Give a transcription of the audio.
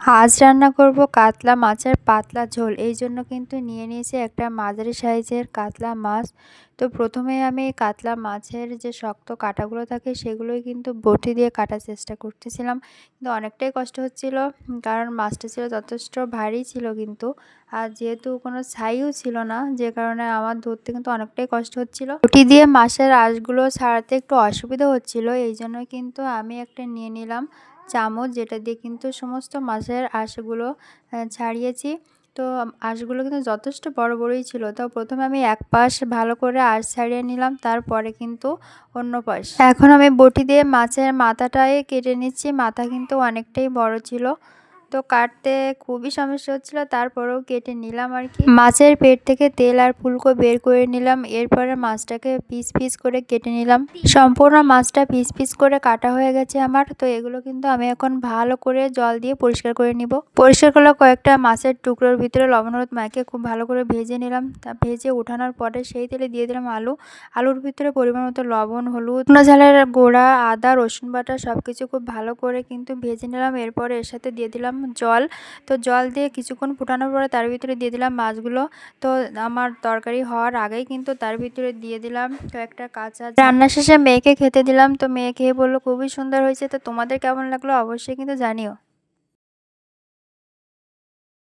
আজ রান্না করব, কাতলা মাছের পাতলা ঝোল। এই জন্য কিন্তু নিয়ে নিয়েছি একটা মাঝারি সাইজের কাতলা মাছ। তো প্রথমে আমি কাতলা মাছের যে শক্ত কাটাগুলো থাকে, সেগুলোই কিন্তু বটি দিয়ে কাটার চেষ্টা করতেছিলাম। কিন্তু অনেকটাই কষ্ট হচ্ছিল, কারণ মাছটা ছিল যথেষ্ট ভারী ছিল কিন্তু। আর যেহেতু কোনো ছাইও ছিল না, যে কারণে আমার ধরতে কিন্তু অনেকটাই কষ্ট হচ্ছিল। বটি দিয়ে মাছের আঁশগুলো ছাড়াতে একটু অসুবিধা হচ্ছিল, এই জন্যই কিন্তু আমি একটা নিয়ে নিলাম। চামচ যেটা দিয়ে কিন্তু সমস্ত মাছের আঁশগুলো ছাড়িয়েছি। তো আঁশগুলো কিন্তু যথেষ্ট বড় বড়ই ছিল। তো প্রথমে আমি এক পাশ ভালো করে আঁশ ছাড়িয়ে নিলাম, তারপরে কিন্তু অন্য পাশ। এখন আমি বটি দিয়ে মাছের মাথাটাই কেটে নিচ্ছি। মাথা কিন্তু অনেকটাই বড় ছিল। তো কাটতে খুবই সমস্যা হচ্ছিল, তারপরেও কেটে নিলাম আর কি। মাছের পেট থেকে তেল আর ফুলকো বের করে নিলাম, এরপরে মাছটাকে পিস পিস করে কেটে নিলাম। সম্পূর্ণ মাছটা পিস পিস করে কাটা হয়ে গেছে আমার, তো এগুলো কিন্তু আমি এখন ভালো করে জল দিয়ে পরিষ্কার করে নিব। পরিষ্কার করলে কয়েকটা মাছের টুকরোর ভিতরে লবণ হলুদ খুব ভালো করে ভেজে নিলাম। তা ভেজে উঠানোর পরে সেই তেলে দিয়ে দিলাম আলু। আলুর ভিতরে পরিমাণ মতো লবণ, হলুদ ঝালের গোড়া, আদা, রসুন বাটা সব কিছু খুব ভালো করে কিন্তু ভেজে নিলাম। এরপরে এর সাথে দিয়ে দিলাম জল। তো জল দিয়ে কিছুক্ষণ ফুটানোর পরে তার ভিতরে দিয়ে দিলাম মাছগুলো। তো আমার তরকারি হওয়ার আগেই কিন্তু তার ভিতরে দিয়ে দিলাম কয়েকটা কাঁচা রান্না শেষে মেয়েকে খেতে দিলাম। তো মেয়ে খেয়ে বলল, খুবই সুন্দর হয়েছে। তো তোমাদের কেমন লাগল? অবশ্যই কিন্তু জানিও।